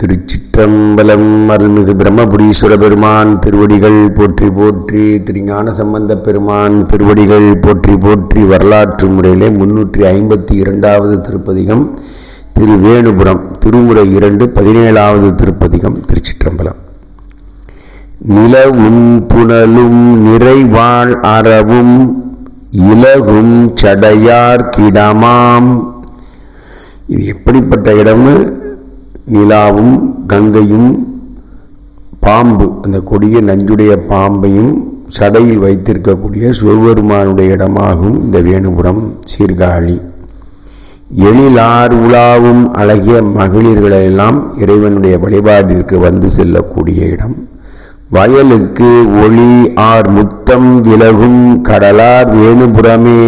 திருச்சிற்றம்பலம் அருள்மிகு பிரம்மபுரீஸ்வர பெருமான் திருவடிகள் போற்றி போற்றி திருஞான சம்பந்த பெருமான் திருவடிகள் போற்றி போற்றி வரலாற்று முறையிலே முன்னூற்றி ஐம்பத்தி இரண்டாவது திருப்பதிகம் திருவேணுபுரம் திருமுறை இரண்டு பதினேழாவது திருப்பதிகம் திருச்சிற்றம்பலம். நிலவும் புனலும் நிறைவாழ் அறவும் இலகும் சடையார் கிடமாம். இது எப்படிப்பட்ட இடம்னு நிலாவும் கங்கையும் பாம்பு அந்த கொடிய நஞ்சுடைய பாம்பையும் சடையில் வைத்திருக்கக்கூடிய சிவபெருமானுடைய இடமாகும் இந்த வேணுபுரம் சீர்காழி. எழிலார் உலாவும் அழகிய மகளிர்களெல்லாம் இறைவனுடைய வழிபாட்டிற்கு வந்து செல்லக்கூடிய இடம். வயலுக்கு ஒளி ஆர் முத்தம் விலகும் கடலார் வேணுபுரமே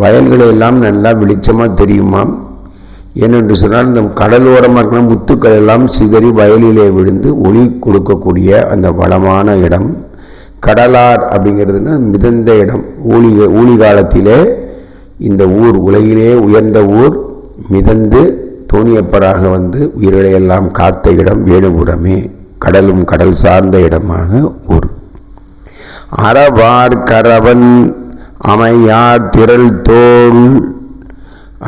வயல்களெல்லாம் நல்லா வெளிச்சமாக தெரியுமா ஏனென்று சொன்னால் இந்த கடலோரமாக இருக்கிற முத்துக்கள் எல்லாம் சிதறி வயலிலே விழுந்து ஒளி கொடுக்கக்கூடிய அந்த வளமான இடம். கடலார் அப்படிங்கிறதுனா மிதந்த இடம். ஊழி ஊழி காலத்திலே இந்த ஊர் உலகிலே உயர்ந்த ஊர் மிதந்து தோணியப்பராக வந்து உயிரிழையெல்லாம் காத்த இடம் வேணுபுரமே கடலும் கடல் சார்ந்த இடமாக ஊர். அறவார் கரவன் அமையார் திரள் தோல்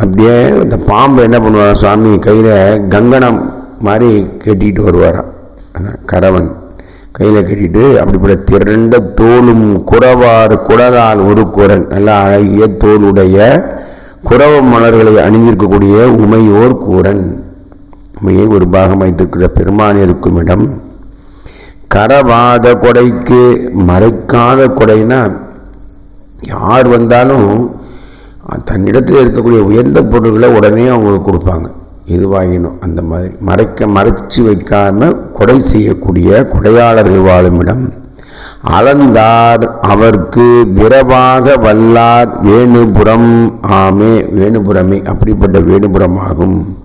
அப்படியே இந்த பாம்பு என்ன பண்ணுவாராம் சுவாமி? கையில் கங்கணம் மாதிரி கட்டிட்டு வருவாராம் அதான் கரவன். கையில் கட்டிட்டு அப்படிப்பட்ட திரண்ட தோலும் குறவார் குடலால் ஒரு குரன் நல்ல அழகிய தோளுடைய குறவ மலர்களை அணிந்திருக்கக்கூடிய உமையோர் கூரன் உமையை ஒரு பாகம் வைத்திருக்கிற பெருமான் இருக்கும் இடம். கரவாத கொடைக்கு மறைக்காத கொடைனா யார் வந்தாலும் தன்னிடத்தில் இருக்கக்கூடிய உயர்ந்த பொருள்களை உடனே அவங்களுக்கு கொடுப்பாங்க. எதுவாகினும் அந்த மாதிரி. மறைக்க மறைச்சு வைக்காம கொடை செய்யக்கூடிய கொடையாளர்கள் வாழும் இடம். அளந்தார் அவர்க்கு விரவாக வல்லார் வேணுபுரம் ஆமே வேணுபுரமே. அப்படிப்பட்ட வேணுபுரம் ஆகும்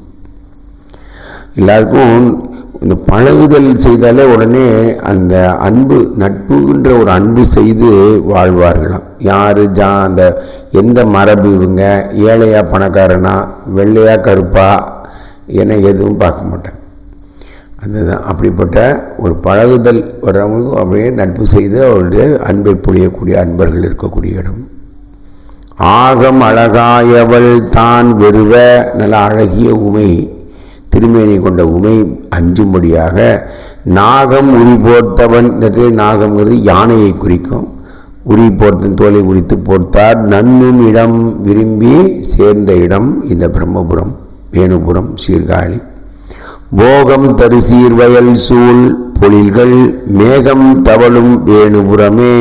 எல்லாருக்கும் இந்த பழகுதல் செய்தாலே உடனே அந்த அன்பு நட்புன்ற ஒரு அன்பு செய்து வாழ்வார்களாம். யார் ஜா அந்த எந்த மரபு இவங்க ஏழையா பணக்காரனா வெள்ளையா கருப்பா என எதுவும் பார்க்க மாட்டாங்க. அதுதான். அப்படிப்பட்ட ஒரு பழகுதல் வர்றவங்களுக்கும் அப்படியே நட்பு செய்து அவருடைய அன்பை பொழியக்கூடிய அன்பர்கள் இருக்கக்கூடிய இடம். ஆகம் அழகாயவள் தான் வெறுவ நல்ல அழகிய உமை. திருமேனி கொண்ட உமை அஞ்சும்படியாக நாகம் உரி போர்த்தவன். இந்த நாகம்ங்கிறது யானையை குறிக்கும். உரி போர்த்தன் தோலை உரித்து போர்த்தார். நன்னும் இடம் விரும்பி சேர்ந்த இடம் இந்த பிரம்மபுரம் வேணுபுரம் சீர்காழி. போகம் தரிசீர் வயல் சூழ் பொழில்கள் மேகம் தவளும் வேணுபுரமே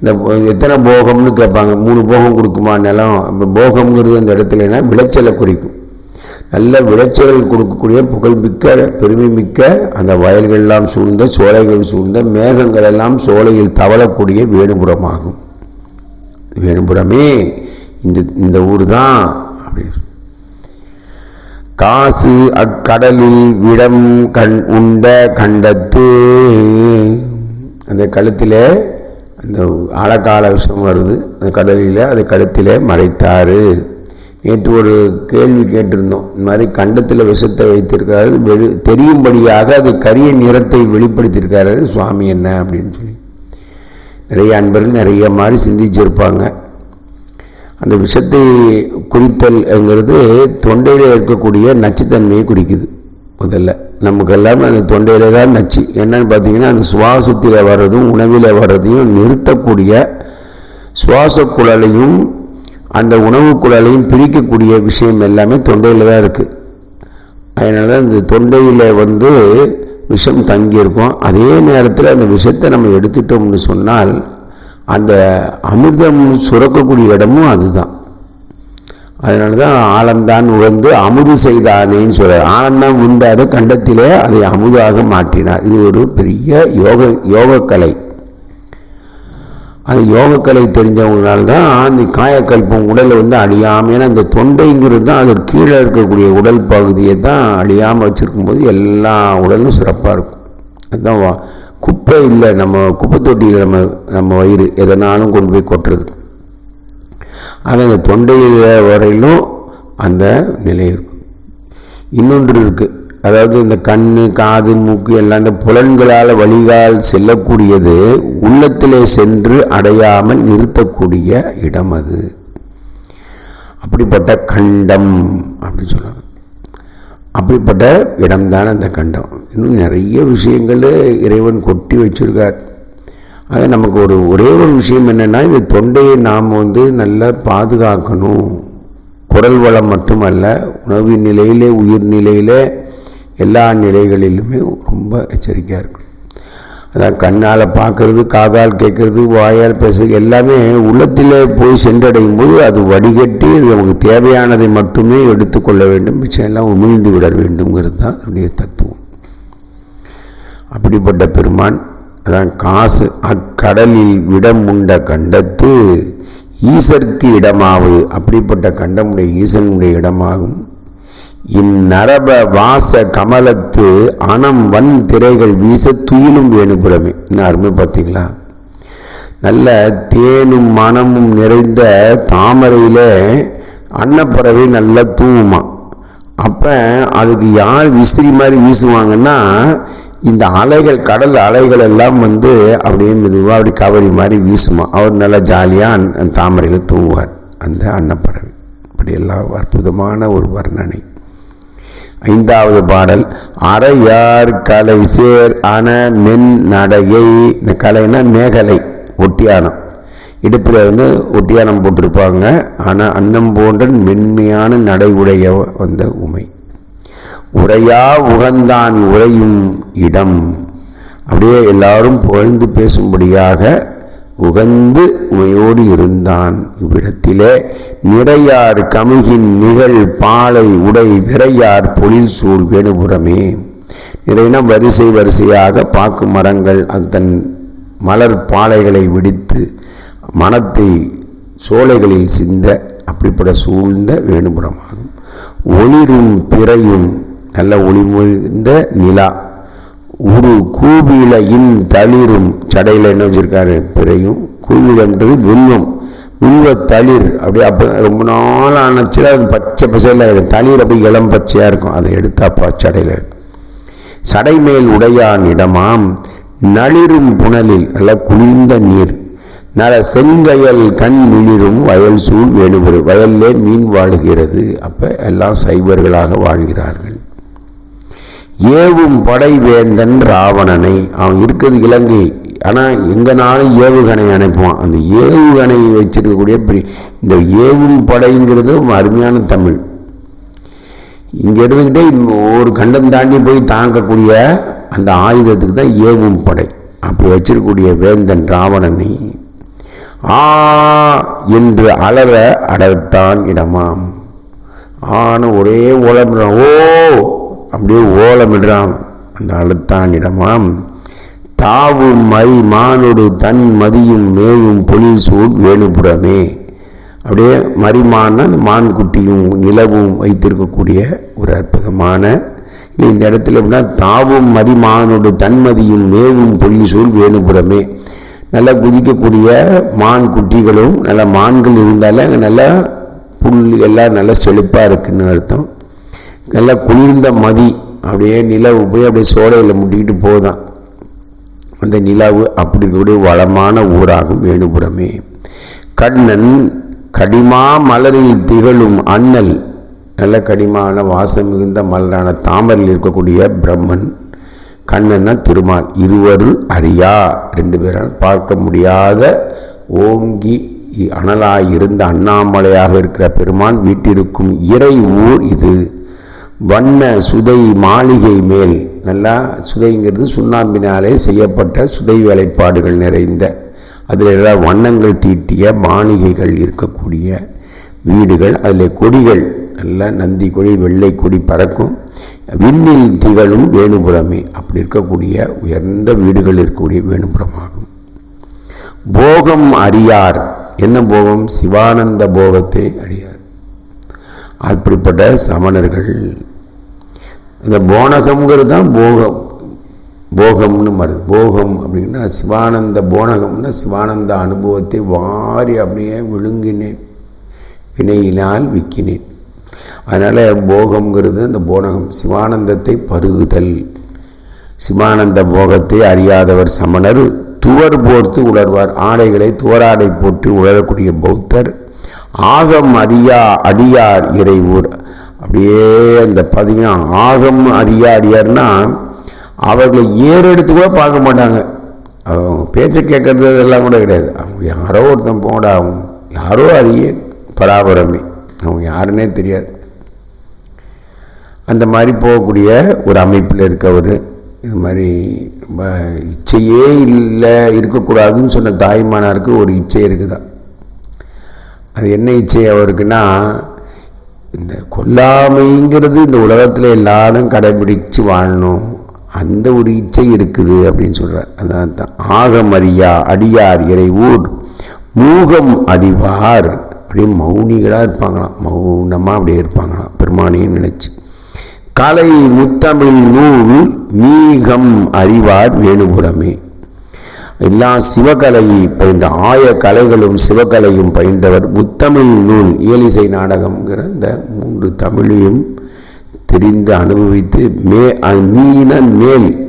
இந்த எத்தனை போகம்னு கேட்பாங்க. மூணு போகம் கொடுக்குமா நிலம்? இப்போ போகம்ங்கிறது அந்த இடத்துலனா விளைச்சலை குறிக்கும். நல்ல விளைச்சல்கள் கொடுக்கக்கூடிய புகழ்மிக்க பெருமை மிக்க அந்த வயல்கள் எல்லாம் சூழ்ந்த சோலைகள் சூழ்ந்த மேகங்கள் எல்லாம் சோலையில் தவளக்கூடிய வேணுபுரமாகும். வேணுபுரமே. இந்த இந்த ஊர் தான் அப்படின்னு காசு அக்கடலில் விடம் கண் உண்ட கண்டத்து. அந்த கழுத்தில் அந்த ஆழக்கால விஷம் வருது. அந்த கடலில் அது கழுத்தில் மறைத்தாரு. நேற்று ஒரு கேள்வி கேட்டிருந்தோம். இந்த மாதிரி கண்டத்தில் விஷத்தை வைத்திருக்காரு வெளி தெரியும்படியாக அது கரிய நிறத்தை வெளிப்படுத்தியிருக்காரு. சுவாமி என்ன அப்படின்னு சொல்லி. நிறைய அன்பர்கள் நிறைய மாதிரி சிந்திச்சிருப்பாங்க. அந்த விஷத்தை குறித்தல்ங்கிறது தொண்டையில் இருக்கக்கூடிய நச்சுத்தன்மையை குறிக்குது முதல்ல. நமக்கு எல்லாமே அந்த தொண்டையில் தான் நச்சு. என்னன்னு பார்த்தீங்கன்னா அந்த சுவாசத்தில் வர்றதும் உணவில் வர்றதையும் நிறுத்தக்கூடிய சுவாச குழலையும் அந்த உணவு குழலையும் பிரிக்கக்கூடிய விஷயம் எல்லாமே தொண்டையில் தான் இருக்குது அதனால தான் இந்த தொண்டையில் வந்து விஷம் தங்கியிருக்கும். அதே நேரத்தில் அந்த விஷத்தை நம்ம எடுத்துட்டோம்னு சொன்னால் அந்த அமிர்தம் சுரக்கக்கூடிய இடமும் அதுதான். அதனால தான் ஆலந்தான் உகந்து அமுது செய்தானேன்னு சொல்கிறார் ஆலந்தான் உண்டாரு கண்டத்திலே அதை அமுதாக மாற்றினார். இது ஒரு பெரிய யோக யோகக்கலை. அது யோகக்கலை தெரிஞ்சவங்களால தான் அந்த காயக்கல்பம் உடலை வந்து அழியாமல் ஏன்னா அந்த தொண்டைங்கிறது தான் அது கீழே இருக்கக்கூடிய உடல் பகுதியை தான் அழியாமல் வச்சுருக்கும் போது எல்லா உடலும் சிறப்பாக இருக்கும். அதுதான் குப்பை இல்லை நம்ம குப்பை தொட்டியில் நம்ம நம்ம வயிறு எதனாலும் கொண்டு போய் கொட்டுறது ஆக அந்த தொண்டையில் வரையிலும் அந்த நிலை இருக்கும். இன்னொன்று இருக்குது அதாவது இந்த கண் காது மூக்கு எல்லாம் இந்த புலன்களால் வழிகால் செல்லக்கூடியது உள்ளத்திலே சென்று அடையாமல் நிறுத்தக்கூடிய இடம் அது. அப்படிப்பட்ட கண்டம் அப்படின்னு சொல்லுவாங்க. அப்படிப்பட்ட இடம்தான் அந்த கண்டம். இன்னும் நிறைய விஷயங்கள் இறைவன் கொட்டி வச்சிருக்கார். அது நமக்கு ஒரு ஒரே ஒரு விஷயம் என்னென்னா இந்த தொண்டையை நாம் வந்து நல்லா பாதுகாக்கணும். குரல் வளம் மட்டுமல்ல உணவு நிலையிலே உயிர் நிலையிலே எல்லா நிலைகளிலுமே ரொம்ப எச்சரிக்கையாக இருக்கும் அதான் கண்ணால் பார்க்கறது காதால் கேட்கறது வாயால் பேசுறது எல்லாமே உள்ளத்திலே போய் சென்றடையும் போது அது வடிகட்டி அது நமக்கு தேவையானதை மட்டுமே எடுத்துக்கொள்ள வேண்டும். மிச்சம் எல்லாம் உமிழ்ந்து விட வேண்டும்ங்கிறது தான் அதனுடைய தத்துவம். அப்படிப்பட்ட பெருமான் அதான் காசு அக்கடலில் விடம் உண்ட கண்டத்து ஈசருக்கு இடமாவது அப்படிப்பட்ட கண்டமுடைய ஈசனுடைய இடமாகும். இந்நரப வாச கமலத்து அனம் வன் திரைகள் வீச துயிலும் வேணுபுறமே. என்ன அருமை பார்த்தீங்களா? நல்ல தேனும் மனமும் நிறைந்த தாமரையில் அன்னப்பறவை நல்லா தூவுமா. அப்போ அதுக்கு யார் விசிறி மாதிரி வீசுவாங்கன்னா இந்த அலைகள் கடல் அலைகள் எல்லாம் வந்து அப்படியே மெதுவாக அப்படி கவரி மாதிரி வீசுமா. அவர் நல்லா ஜாலியாக அந்த தாமரையில் தூங்குவார் அந்த அன்னப்பறவை. அப்படியெல்லாம் அற்புதமான ஒரு வர்ணனை. ஐந்தாவது பாடல் அறையார் கலை சேர் அன மென் நடையை இந்த கலைனா மேகலை ஒட்டியானம் இடுப்பில் வந்து ஒட்டியானம் போட்டிருப்பாங்க. ஆனால் அன்னம் போன்ற மென்மையான நடை உடைய வந்த உமை. உரையா உகந்தான் உரையும் இடம். அப்படியே எல்லாரும் புகழ்ந்து பேசும்படியாக உகந்து உமையோடு இருந்தான். இவ்விடத்திலே நிறையார் கமுகின் நிகழ் பாலை உடை விரையார் பொழில் சூழ் வேணுபுறமே. நிறைனா வரிசை வரிசையாக பாக்கு மரங்கள் அதன் மலர் பாலைகளை விடித்து மனத்தை சோலைகளில் சிந்த அப்படிப்பட சூழ்ந்த வேணுபுறமாகும். ஒளிரும் பிறையும் நல்ல ஒளிமொழிந்த நிலா ஒரு கூவிலையின் தளிரும் சடையில் என்ன வச்சுருக்காரு? பிறையும். கூவிலன்றது வில்வம். வில்வ தளிர். அப்படியே அப்போ ரொம்ப நாள் ஆனச்சுல அது பச்சை பசையில் ஆகிடும் தளிர் அப்படி இளம் பச்சையாக இருக்கும். அதை எடுத்தாப்பா சடையில். சடை மேல் உடையான் இடமாம். நளிரும் புனலில் நல்ல குளிர்ந்த நீர். நல செங்கயல் கண் மிளிரும் வயல் சூழ் வேணுபுரு. வயல்லே மீன் வாழுகிறது. அப்போ எல்லாம் சைவர்களாக வாழ்கிறார்கள். ஏவும் படை வேந்தன் ராவணனை. அவன் இருக்கிறது இலங்கை. ஆனால் எங்கனாலும் ஏவுகணை அனுப்புவான். அந்த ஏவுகணை வச்சிருக்கக்கூடிய இந்த ஏவும் படைங்கிறது அருமையான தமிழ். இங்கே இருந்துக்கிட்டே ஒரு கண்டம் தாண்டி போய் தாங்கக்கூடிய அந்த ஆயுதத்துக்கு தான் ஏவும் படை. அப்படி வச்சிருக்கக்கூடிய வேந்தன் ராவணனை ஆ என்று அலற அடர்த்தான் இடமாம். ஆன ஒரே உழம்புறான் ஓ! அப்படியே ஓலமிடுறான். அந்த அழுத்தான் இடமாம். தாவும் மை மானொடு தன் மதியும் மேவும் பொழில் சூழ் வேணுபுறமே அப்படியே மரிமான் அந்த மான் குட்டியும் நிலவும் வைத்திருக்கக்கூடிய ஒரு அற்புதமான இந்த இடத்துல எப்படின்னா தாவும் மரிமானோடு தன்மதியும் மேவும் பொழில் சூழ் வேணுபுறமே நல்லா குதிக்கக்கூடிய மான் குட்டிகளும் நல்ல மான்கள் இருந்தாலே அங்கே நல்லா புல் எல்லாம் நல்லா செழிப்பாக இருக்குன்னு அர்த்தம். நல்லா குளிர்ந்த மதி. அப்படியே நிலவு போய் அப்படியே சோலையில் முட்டிக்கிட்டு போதான் அந்த நிலவு அப்படி இருக்கக்கூடிய வளமான ஊராகும் வேணுபுரமே. கண்ணன் கடிமா மலரில் திகழும் அண்ணல். நல்ல கடிமான வாசம் மிகுந்த மலரான தாமரில் இருக்கக்கூடிய பிரம்மன். கண்ணன்னா திருமால் இருவருள் அறியா ரெண்டு பேரும் பார்க்க முடியாத ஓங்கி அனலாய் இருந்த அண்ணாமலையாக இருக்கிற பெருமான் வீட்டிருக்கும் இறை ஊர் இது. வண்ண சுதை மாளிகை மேல். நல்லா சுதைங்கிறது சுண்ணாம்பினாலே செய்யப்பட்ட சுதை வேலைப்பாடுகள் நிறைந்த. அதில் எல்லாம் வண்ணங்கள் தீட்டிய மாளிகைகள் இருக்கக்கூடிய வீடுகள். அதில் கொடிகள் நல்ல நந்தி கொடி வெள்ளை கொடி பறக்கும். விண்ணில் திகழும் வேணுபுரமே அப்படி இருக்கக்கூடிய உயர்ந்த வீடுகள் இருக்கக்கூடிய வேணுபுரமாகும் போகம் அறியார். என்ன போகம்? சிவானந்த போகத்தை அறியார். அப்படிப்பட்ட சமணர்கள். இந்த போனகம்ங்கிறது தான் போகம். போகம்னு மருது போகம் அப்படின்னா சிவானந்த போனகம்னா சிவானந்த அனுபவத்தை வாரி அப்படியே விழுங்கினேன். வினையினால் விற்கினேன் அதனால் போகம்ங்கிறது அந்த போனகம் சிவானந்தத்தை பருகுதல். சிவானந்த போகத்தை அறியாதவர் சமணர் துவர் போர்த்து உணர்வார் ஆடைகளை துவராடை போட்டு உணரக்கூடிய பௌத்தர். ஆகம் அறியா அடியார் இறைவூர். அப்படியே அந்த பார்த்தீங்கன்னா ஆகம் அறியா அடியார்னா அவர்களை ஏறெடுத்து கூட பார்க்க மாட்டாங்க. அவங்க பேச்சை கேட்கறது அதெல்லாம் கூட கிடையாது. அவங்க யாரோ ஒருத்தன் போடா அவங்க யாரோ அறிய பராபரமே. அவங்க யாருன்னே தெரியாது. அந்த மாதிரி போகக்கூடிய ஒரு அமைப்பில் இருக்கவர் இது மாதிரி இச்சையே இல்லை இருக்கக்கூடாதுன்னு சொன்ன தாய்மானாருக்கு ஒரு இச்சை இருக்குதான் அது என்ன இச்சை அவருக்குன்னா இந்த கொல்லாமைங்கிறது இந்த உலகத்தில் எல்லாரும் கடைபிடிச்சு வாழணும். அந்த ஒரு இச்சை இருக்குது அப்படின்னு சொல்கிறார் அதான் தான். ஆகமறியா அடியார் இறை ஊர் மூகம் அடிவார் அப்படியே மௌனிகளாக இருப்பாங்களாம். மௌனமாக அப்படியே இருப்பாங்களாம் பெருமானையும் நினச்சி. கலை முத்தமிழ் நூல் மீகம் அறிவார் வேணுபுரமே எல்லா சிவகலையை பயின்ற ஆய கலைகளும் சிவகலையும் பயின்றவர் முத்தமிழ் நூல் இயலிசை நாடகம்ங்கிற இந்த மூன்று தமிழையும் தெரிந்து அனுபவித்து மே நீன மேல்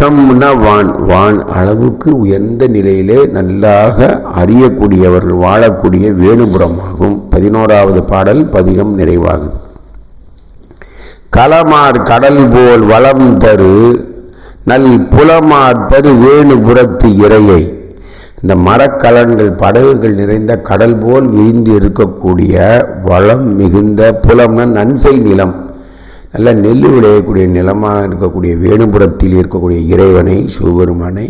கம்னா வான் வான் அளவுக்கு உயர்ந்த நிலையிலே நல்லாக அறியக்கூடியவர்கள் வாழக்கூடிய வேணுபுரமாகும். பதினோராவது பாடல் பதிகம் நிறைவாகும் களமார் கடல் போல் வளம் தரு நல் புலமார் தரு வேணுபுரத்து இறையை. இந்த மரக்கலன்கள் படகுகள் நிறைந்த கடல் போல் விரிந்து இருக்கக்கூடிய வளம் மிகுந்த புலம்னா நன்சை நிலம். நல்ல நெல் விளையக்கூடிய நிலமாக இருக்கக்கூடிய வேணுபுரத்தில் இருக்கக்கூடிய இறைவனை சிவபெருமானை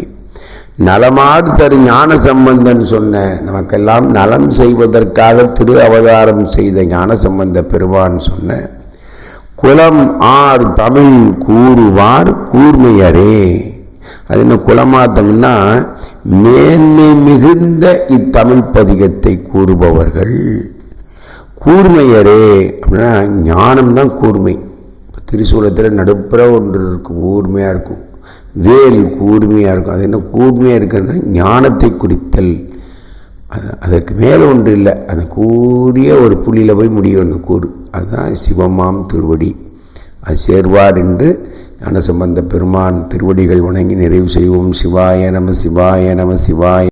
நலமாடு தரு ஞான சம்பந்தன் சொன்ன நமக்கெல்லாம் நலம் செய்வதற்காக திரு அவதாரம் செய்த ஞான சம்பந்த பெருமான் சொன்ன குலம் ஆர் தமிழ் கூறுவார் கூர்மையரே. அது என்ன குலமாத்தம்னா மேன்மை மிகுந்த இத்தமிழ் பதிகத்தை கூறுபவர்கள். கூர்மையரே அப்படின்னா ஞானம்தான் கூர்மை. திரிசூலத்தில் நடுப்புற ஒன்று இருக்கும் கூர்மையாக இருக்கும். வேல் கூர்மையாக இருக்கும். அது என்ன கூர்மையாக இருக்குன்னா ஞானத்தை குறித்தல் அது அதற்கு மேலே ஒன்று இல்லை. அந்த கூறிய ஒரு புள்ளியில் போய் முடியும் அந்த கூறு. அதுதான் சிவமாம் திருவடி. அது சேர்வார் என்று ஞானசம்பந்த பெருமான் திருவடிகள் வணங்கி நிறைவு செய்வோம். சிவாய நம சிவாய நம சிவாய